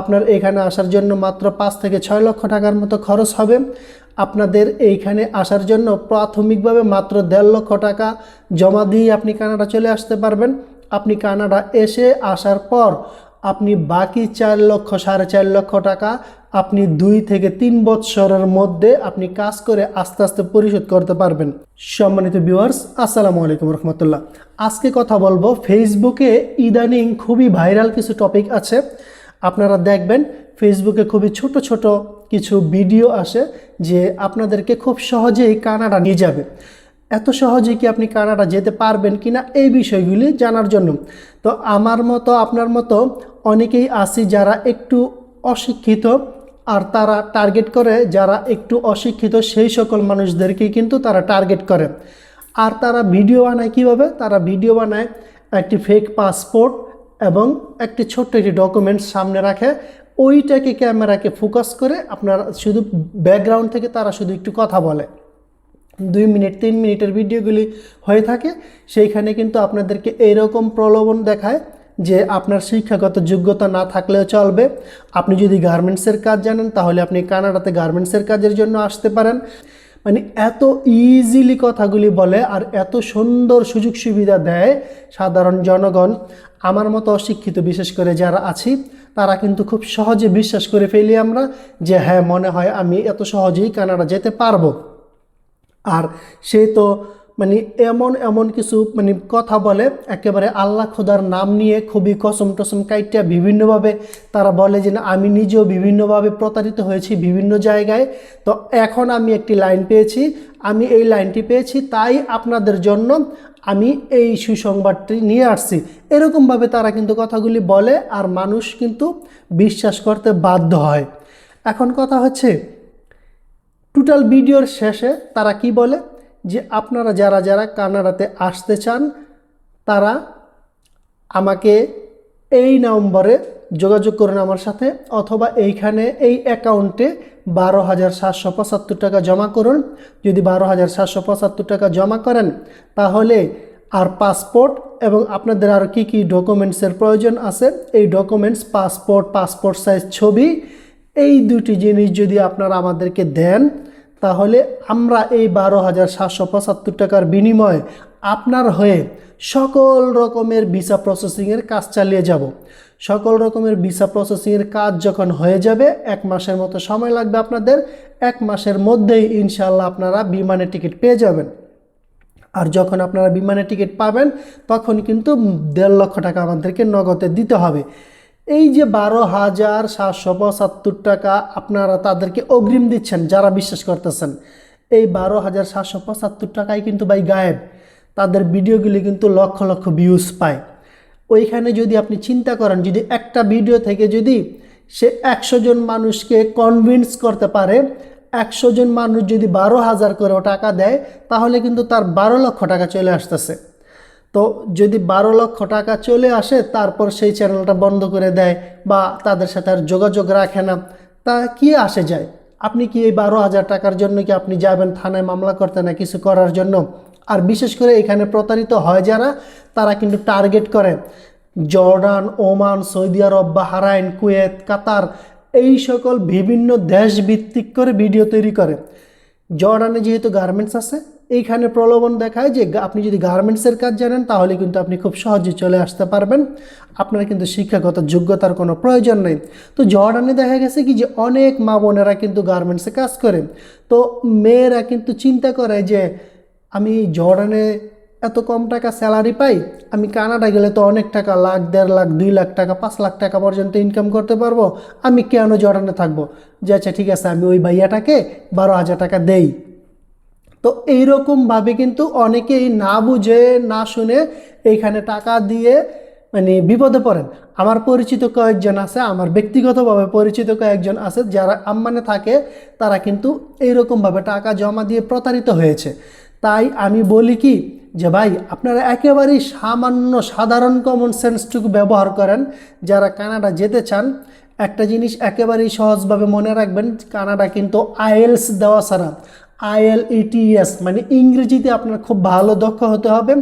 আপনার এখানে আসার জন্য মাত্র পাঁচ থেকে ছয় লক্ষ টাকার মতো খরচ হবে। আপনাদের এইখানে আসার জন্য প্রাথমিকভাবে মাত্র দেড় লক্ষ টাকা জমা দিয়ে আপনি কানাডা চলে আসতে পারবেন। আপনি কানাডা এসে আসার পর আপনি বাকি চার লক্ষ, সাড়ে চার লক্ষ টাকা আপনি দুই থেকে তিন বৎসরের মধ্যে আপনি কাজ করে আস্তে আস্তে পরিশোধ করতে পারবেন। সম্মানিত ভিউয়ার্স, আসসালামু আলাইকুম রহমতুল্লাহ। আজকে কথা বলব, ফেসবুকে ইদানিং খুবই ভাইরাল কিছু টপিক আছে। আপনারা দেখবেন ফেসবুকে খুবই ছোট ছোট কিছু ভিডিও আসে যে আপনাদেরকে খুব সহজেই কানাডা নিয়ে যাবে। এত সহজে কি আপনি কানাডা যেতে পারবেন কিনা এই বিষয়গুলি জানার জন্য। তো আমার মতো, আপনার মতো অনেকেই আছি যারা একটু অশিক্ষিত আর তারা টার্গেট করে যারা একটু অশিক্ষিত সেই সকল মানুষদেরকেই কিন্তু তারা টার্গেট করে। আর তারা ভিডিও বানায় কীভাবে? তারা ভিডিও বানায় একটি ফেক পাসপোর্ট এবং একটি ছোট্ট একটি ডকুমেন্টস সামনে রাখে। ওইটাকে ক্যামেরাকে ফোকাস করে আপনার শুধু ব্যাকগ্রাউন্ড থেকে তারা শুধু একটু কথা বলে। দুই মিনিট, তিন মিনিটের ভিডিওগুলি হয়ে থাকে। সেইখানে কিন্তু আপনাদেরকে এইরকম প্রলোভন দেখায় যে আপনার শিক্ষাগত যোগ্যতা না থাকলেও চলবে। আপনি যদি গার্মেন্টসের কাজ জানেন, তাহলে আপনি কানাডাতে গার্মেন্টসের কাজের জন্য আসতে পারেন। মানে এত ইজিলি কথাগুলি বলে আর এত সুন্দর সুযোগ সুবিধা দেয় সাধারণ জনগণ। আমার মতো অশিক্ষিত, বিশেষ করে যারা আছি, তারা কিন্তু খুব সহজে বিশ্বাস করে ফেলি আমরা যে হ্যাঁ মনে হয় আমি এত সহজেই কানাডা যেতে পারব। আর সে তো মানে এমন এমন কিছু মানে কথা বলে, একেবারে আল্লাহ খোদার নাম নিয়ে খুবই কসম টসম কাইটিয়া বিভিন্নভাবে তারা বলে যে না, আমি নিজেও বিভিন্নভাবে প্রতারিত হয়েছি বিভিন্ন জায়গায়। তো এখন আমি একটি লাইন পেয়েছি, আমি এই লাইনটি পেয়েছি, তাই আপনাদের জন্য আমি এই সুসংবাদটি নিয়ে আসছি। এরকমভাবে তারা কিন্তু কথাগুলি বলে আর মানুষ কিন্তু বিশ্বাস করতে বাধ্য হয়। এখন কথা হচ্ছে টোটাল ভিডিওর শেষে তারা কি বলে? যে আপনারা যারা যারা কানাডাতে আসতে চান, তারা আমাকে এই নম্বরে যোগাযোগ করুন আমার সাথে, অথবা এইখানে এই অ্যাকাউন্টে বারো হাজার সাতশো পঁচাত্তর টাকা জমা করুন। যদি বারো হাজার সাতশো পঁচাত্তর টাকা জমা করেন, তাহলে আর পাসপোর্ট এবং আপনাদের আর কি কি ডকুমেন্টসের প্রয়োজন আছে, এই ডকুমেন্টস, পাসপোর্ট পাসপোর্ট সাইজ ছবি, এই দুটি জিনিস যদি আপনারা আমাদেরকে দেন তাহলে আমরা এই বারো হাজার সাতশো পঁচাত্তর টাকার বিনিময়ে আপনার হয়ে সকল রকমের ভিসা প্রসেসিংয়ের কাজ চালিয়ে যাব। সকল রকমের ভিসা প্রসেসিংয়ের কাজ যখন হয়ে যাবে, এক মাসের মতো সময় লাগবে আপনাদের। এক মাসের মধ্যেই ইনশাল্লাহ আপনারা বিমানের টিকিট পেয়ে যাবেন। আর যখন আপনারা বিমানের টিকিট পাবেন, তখন কিন্তু দেড় লক্ষ টাকা আমাদেরকে নগদে দিতে হবে। এই যে বারো হাজার সাতশো পঁচাত্তর টাকা আপনারা তাদেরকে অগ্রিম দিচ্ছেন, যারা বিশ্বাস করতেছেন, এই বারো হাজার সাতশো পঁচাত্তর টাকায় কিন্তু ভাই গায়েব। তাদের ভিডিওগুলি কিন্তু লক্ষ লক্ষ ভিউজ পায়। ওইখানে যদি আপনি চিন্তা করেন, যদি একটা ভিডিও থেকে যদি সে একশো জন মানুষকে কনভিন্স করতে পারে, একশো জন মানুষ যদি বারো হাজার করে টাকা দেয়, তাহলে কিন্তু তার বারো লক্ষ টাকা চলে আসতেছে। তো যদি বারো লক্ষ টাকা চলে আসে, তারপর সেই চ্যানেলটা বন্ধ করে দেয় বা তাদের সাথে আর যোগাযোগ রাখে না, তা কি আসে যায়? আপনি কি এই বারো হাজার টাকার জন্য কি আপনি যাবেন থানায় মামলা করতে না কিছু করার জন্য? আর বিশেষ করে এখানে প্রতারিত হয় যারা, তারা কিন্তু টার্গেট করে। Jordan, Oman, Saudi Arab, Bahrain, Kuwait, Qatar, এই সকল বিভিন্ন দেশ ভিত্তিক করে ভিডিও তৈরি করে। জর্ডানে যেহেতু গার্মেন্টস আছে এইখানে প্রলোভন দেখায় যে আপনি যদি গার্মেন্টসের কাজ জানেন, তাহলে কিন্তু আপনি খুব সহজে চলে আসতে পারবেন। আপনার কিন্তু শিক্ষাগত যোগ্যতার কোনো প্রয়োজন নেই। তো জর্ডানে দেখা গেছে কি যে অনেক মা বোনেরা কিন্তু গার্মেন্টসে কাজ করে। তো মেয়েরা কিন্তু চিন্তা করে যে, আমি জর্ডানে এত কম টাকা স্যালারি পাই, আমি কানাডা গেলে তো অনেক টাকা, লাখ, দেড় লাখ, দুই লাখ টাকা, পাঁচ লাখ টাকা পর্যন্ত ইনকাম করতে পারব। আমি কেন জর্ডানে থাকব? যে আচ্ছা ঠিক আছে, আমি ওই ভাইয়াটাকে বারো হাজার টাকা দেই। তো এইরকমভাবে কিন্তু অনেকেই না বুঝে, না শুনে এইখানে টাকা দিয়ে মানে বিপদে পড়েন। আমার পরিচিত কয়েকজন আছে, আমার ব্যক্তিগতভাবে পরিচিত কয়েকজন আছে, যারা আম্মানে থাকে, তারা কিন্তু এইরকমভাবে টাকা জমা দিয়ে প্রতারিত হয়েছে। তাই আমি বলি কি, যে ভাই, আপনারা একেবারেই সামান্য সাধারণ কমন সেন্সটুকু ব্যবহার করেন, যারা কানাডা যেতে চান, একটা জিনিস একেবারেই সহজভাবে মনে রাখবেন, কানাডা কিন্তু আইএলস দেওয়া ছাড়া। আইএল ইটিএস মানে ইংরেজিতে আপনার খুব ভালো দক্ষ হতে হবে।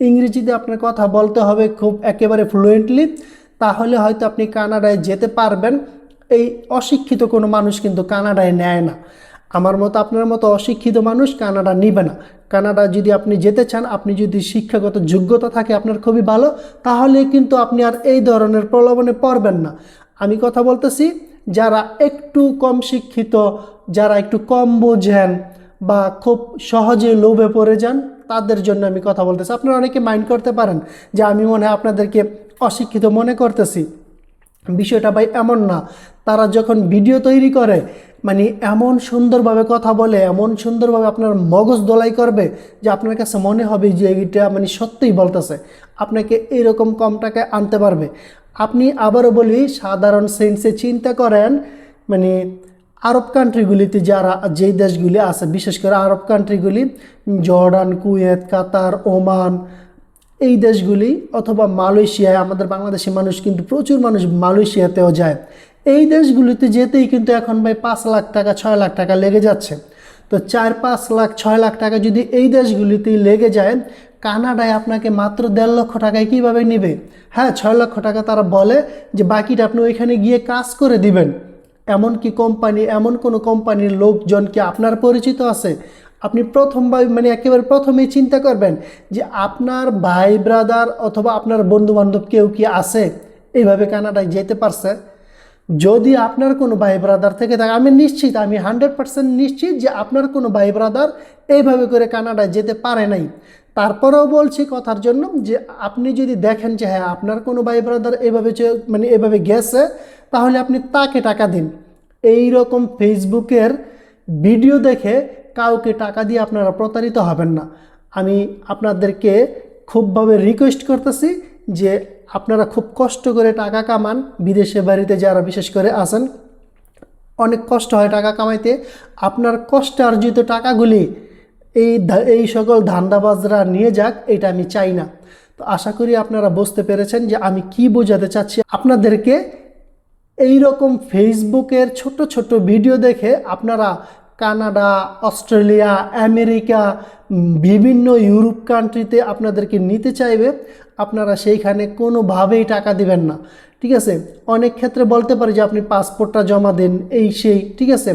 ইংরেজিতে আপনার কথা বলতে হবে খুব একেবারে ফ্লুয়েন্টলি তাহলে হয়তো আপনি কানাডায় যেতে পারবেন। এই অশিক্ষিত কোনো মানুষ কিন্তু কানাডায় নেয় না। আমার মতো আপনার মতো অশিক্ষিত মানুষ কানাডা নিবে না। কানাডা যদি আপনি যেতে চান, আপনি যদি শিক্ষাগত যোগ্যতা থাকে আপনার খুবই ভালো, তাহলে কিন্তু আপনি আর এই ধরনের প্রলোভনে পড়বেন না। আমি কথা বলতেছি, যারা একটু কম শিক্ষিত, যারা একটু কম বোঝেন বা খুব সহজে লোভে পড়ে যান, তাদের জন্য আমি কথা বলতেছি। আপনারা অনেকে মাইন্ড করতে পারেন যে আমি মনে হয় আপনাদেরকে অশিক্ষিত মনে করতেছি। বিষয়টা ভাই এমন না। তারা যখন ভিডিও তৈরি করে মানে এমন সুন্দরভাবে কথা বলে, এমন সুন্দরভাবে আপনার মগজ দোলাই করবে যে আপনার কাছে মনে হবে যে এইটা মানে সত্যিই বলতেছে। আপনাকে এরকম কম টাকায় আনতে পারবে। আপনি আবারও বলি, সাধারণ সেন্সে চিন্তা করেন মানে আরব কান্ট্রিগুলিতে যারা, যেই দেশগুলি আছে, বিশেষ করে আরব কান্ট্রিগুলি জর্ডান, কুয়েত, কাতার, ওমান, এই দেশগুলি অথবা মালয়েশিয়ায়, আমাদের বাংলাদেশি মানুষ কিন্তু প্রচুর মানুষ মালয়েশিয়াতেও যায়। এই দেশগুলিতে যেতেই কিন্তু এখন ভাই পাঁচ লাখ টাকা, ছয় লাখ টাকা লেগে যাচ্ছে। তো চার, পাঁচ লাখ, ছয় লাখ টাকা যদি এই দেশগুলিতেই লেগে যায়, কানাডায় আপনাকে মাত্র দেড় লক্ষ টাকায় কীভাবে নেবে? হ্যাঁ ছয় লক্ষ টাকা তারা বলে যে, বাকিটা আপনি ওইখানে গিয়ে কাজ করে দিবেন। এমন কি কোম্পানি এমন কোনো কোম্পানির লোকজন কি আপনার পরিচিত আছে? আপনি প্রথমবার মানে একেবারে প্রথমেই চিন্তা করবেন যে আপনার ভাই ব্রাদার অথবা আপনার বন্ধু বান্ধব কেউ কি আছে? এইভাবে কানাডায় যেতে পারছে। যদি আপনার কোনো ভাই ব্রাদার থেকে থাকে, আমি নিশ্চিত, আমি হান্ড্রেড পার্সেন্ট নিশ্চিত যে আপনার কোনো ভাই ব্রাদার এইভাবে করে কানাডায় যেতে পারে নাই। তারপরেও বলছি কথার জন্য যে আপনি যদি দেখেন যে হ্যাঁ আপনার কোনো ভাই ব্রাদার এভাবে মানে এভাবে গেছে, তাহলে আপনি তাকে টাকা দিন। এই রকম ফেসবুকের ভিডিও দেখে কাউকে টাকা দিয়ে আপনারা প্রতারিত হবেন না। আমি আপনাদেরকে খুবভাবে রিকোয়েস্ট করতেছি যে আপনারা খুব কষ্ট করে টাকা কামান, বিদেশে, বাড়িতে যারা বিশেষ করে আসেন অনেক কষ্ট হয় টাকা কামাইতে। আপনার কষ্ট অর্জিত টাকাগুলি এই এই সকল ধান্দাবাজরা নিয়ে যাক, এটা আমি চাই না। তো আশা করি আপনারা বুঝতে পেরেছেন যে আমি কি বোঝাতে চাচ্ছি। আপনাদেরকে এই রকম ফেসবুকের ছোট ছোট ভিডিও দেখে আপনারা কানাডা, অস্ট্রেলিয়া, আমেরিকা বিভিন্ন ইউরোপ কান্ট্রিতে আপনাদেরকে নিতে চাইবে। আপনারা সেইখানে কোনোভাবেই টাকা দিবেন না। ঠিক আছে? অনেক ক্ষেত্রে বলতে পারে যে, আপনি পাসপোর্টটা জমা দেন, এই সেই, ঠিক আছে?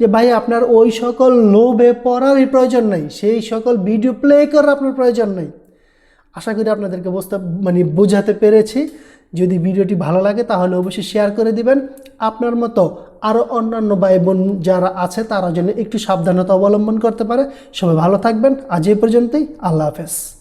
যে, ভাই, আপনার ওই সকল লোভে পড়ারই প্রয়োজন নেই। সেই সকল ভিডিও প্লে করার আপনার প্রয়োজন নেই। আশা করি আপনাদেরকে বুঝতে মানে বোঝাতে পেরেছি। যদি ভিডিওটি ভালো লাগে তাহলে অবশ্যই শেয়ার করে দিবেন। আপনার মতো আরও অন্যান্য ভাই বোন যারা আছে, তারা যেন একটু সাবধানতা অবলম্বন করতে পারে। সবাই ভালো থাকবেন। আজ এই পর্যন্তই। আল্লাহ হাফেজ।